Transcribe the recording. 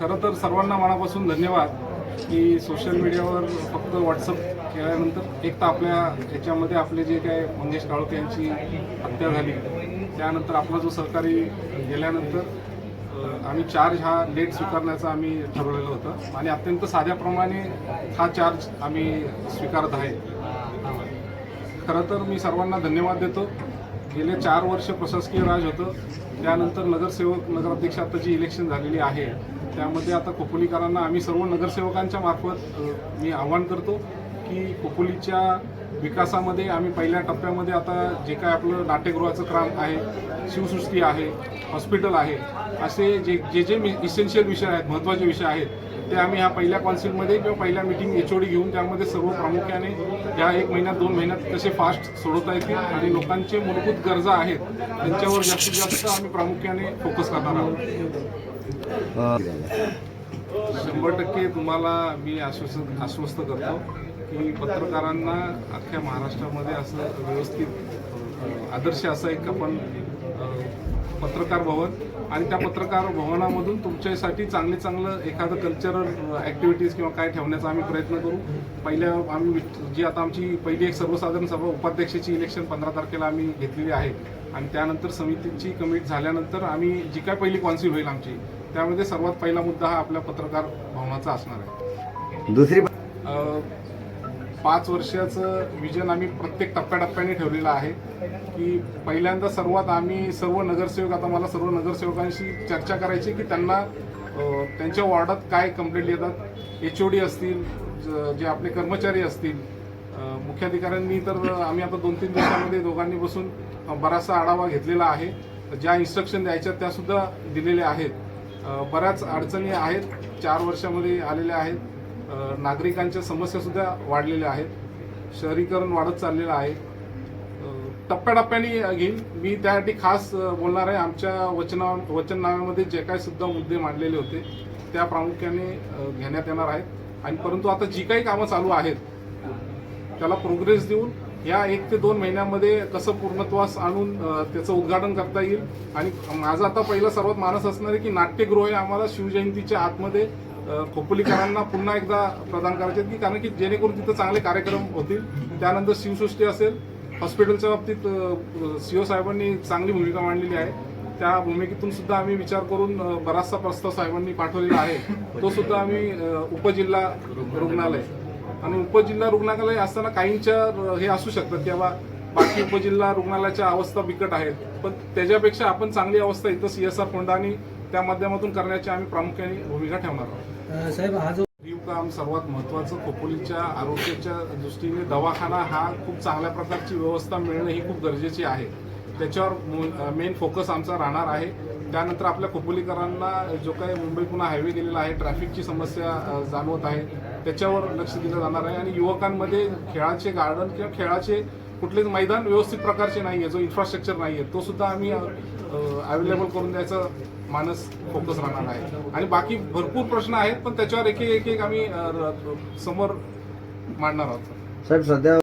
खरं तर सर्वांना मनापासून धन्यवाद की सोशल मीडियावर फक्त व्हॉट्सअप केल्यानंतर एक तर आपल्या याच्यामध्ये आपले जे काय मंगेश काळोख यांची हत्या झाली त्यानंतर आपला जो सहकारी गेल्यानंतर आम्ही चार्ज हा लेट स्वीकारण्याचा आम्ही ठरवलेलं होतं आणि अत्यंत साध्याप्रमाणे हा चार्ज आम्ही स्वीकारत आहे. खरं तर मी सर्वांना धन्यवाद देतो. गेले चार वर्ष प्रशासकीय राज होतं. त्यानंतर नगरसेवक नगराध्यक्ष आता जी इलेक्शन झालेली आहे त्यामध्ये आता खोपोलीकरांना आम्ही सर्व नगरसेवकांच्या मार्फत मी आव्हान करतो की खोपोलीच्या विकासामध्ये आम्ही पहिल्या टप्प्यामध्ये आता जे काय आपलं नाट्यगृहाचं काम आहे शिवसृष्टी आहे हॉस्पिटल आहे असे जे जे जे इसेन्शियल विषय आहेत महत्त्वाचे विषय आहेत ते आम्ही ह्या पहिल्या कॉन्सिलमध्ये किंवा पहिल्या मिटिंग एच ओ डी घेऊन त्यामध्ये सर्व प्रामुख्याने या एक महिन्यात दोन महिन्यात कसे फास्ट सोडवता येतील आणि लोकांचे मूलभूत गरजा आहेत त्यांच्यावर जास्तीत जास्त आम्ही प्रामुख्याने फोकस करणार आहोत. शंभर टक्के तुम्हाला मी आश्वस्त आश्वस्त करतो. की पत्रकारांना अख्ख्या महाराष्ट्रामध्ये असं व्यवस्थित आदर्श असं एक आपण पत्रकार भवन आणि त्या पत्रकार भवनामधून तुमच्यासाठी चांगले चांगलं एखादं कल्चरल ॲक्टिव्हिटीज किंवा काय ठेवण्याचा आम्ही प्रयत्न करू. पहिल्या आम्ही जी आता आमची पहिली एक सर्वसाधारण सभा उपाध्यक्षाची इलेक्शन पंधरा तारखेला आम्ही घेतलेली आहे आणि त्यानंतर समितीची कमिट झाल्यानंतर आम्ही जी काय पहिली कॉन्सिल होईल आमची त्यामध्ये सर्वात पहिला मुद्दा हा आपल्या पत्रकार भवनाचा असणार आहे. दुसरी पाच वर्षाचं विजन आम्ही प्रत्येक टप्प्याटप्प्याने ठेवलेलं आहे की पहिल्यांदा सर्वात आम्ही सर्व नगरसेवक आता मला सर्व नगरसेवकांशी चर्चा करायची की त्यांना त्यांच्या वॉर्डात काय कंप्लेंट येतात? एच ओ डी असतील ज- जे आपले कर्मचारी असतील मुख्याधिकाऱ्यांनी तर आम्ही आता दोन तीन दिवसामध्ये दोघांनी बसून बराचसा आढावा घेतलेला आहे. ज्या इन्स्ट्रक्शन द्यायच्या त्यासुद्धा दिलेल्या आहेत. बऱ्याच अडचणी आहेत चार वर्षामध्ये आलेल्या आहेत. नागरिकांच्या समस्यासुद्धा वाढलेल्या आहेत. शहरीकरण वाढत चाललेलं आहे. टप्प्याटप्प्याने घेईन. मी त्यासाठी खास बोलणार आहे. आमच्या वचना वचननाम्यामध्ये जे काय सुद्धा मुद्दे मांडलेले होते त्या प्रामुख्याने घेण्यात येणार आहेत. आणि परंतु आता जी काही कामं चालू आहेत त्याला प्रोग्रेस देऊन या एक ते दोन महिन्यामध्ये कसं पूर्णत्वास आणून त्याचं उद्घाटन करता येईल. आणि माझा आता पहिला सर्वात मानस असणार आहे की नाट्यगृह आम्हाला शिवजयंतीच्या आतमध्ये खोपोलीकरांना पुन्हा एकदा प्रदान करायचे की कारण की जेणेकरून तिथं चांगले कार्यक्रम होतील. त्यानंतर शिवसृष्टी असेल. हॉस्पिटलच्या बाबतीत सीओ साहेबांनी चांगली भूमिका मांडलेली आहे. त्या भूमिकेतून सुद्धा आम्ही विचार करून बराचसा प्रस्ताव साहेबांनी पाठवलेला आहे. तो सुद्धा आम्ही उपजिल्हा रुग्णालय आणि उपजिल्हा रुग्णालय असताना काहींच्या हे असू शकतात की बाबा बाकी उपजिल्हा रुग्णालयाच्या अवस्था बिकट आहेत. पण त्याच्यापेक्षा आपण चांगली अवस्था इथं सी एस आर फंडाने त्या माध्यमातून करण्याची आम्ही प्रामुख्याने भूमिका ठेवणार आहोत. साहेब हा जो काम सर्वात महत्त्वाचं खोपोलीच्या आरोग्याच्या दृष्टीने दवाखाना हा खूप चांगल्या प्रकारची व्यवस्था मिळणं ही खूप गरजेची आहे. त्याच्यावर मेन फोकस आमचा राहणार आहे. त्यानंतर आपल्या खोपोलीकरांना जो काही मुंबई पुन्हा हायवे गेलेला आहे ट्रॅफिकची समस्या जाणवत आहे त्याच्यावर लक्ष दिलं जाणार आहे. आणि युवकांमध्ये खेळाचे गार्डन किंवा खेळाचे कुठलेच मैदान व्यवस्थित प्रकारचे नाही आहे जो इन्फ्रास्ट्रक्चर नाही आहे तो सुद्धा आम्ही अवेलेबल करून द्यायचं मानस फोकस राहणार आहे. आणि बाकी भरपूर प्रश्न आहेत पण त्याच्यावर एक एक एक आम्ही समोर मांडणार आहोत. साहेब सध्या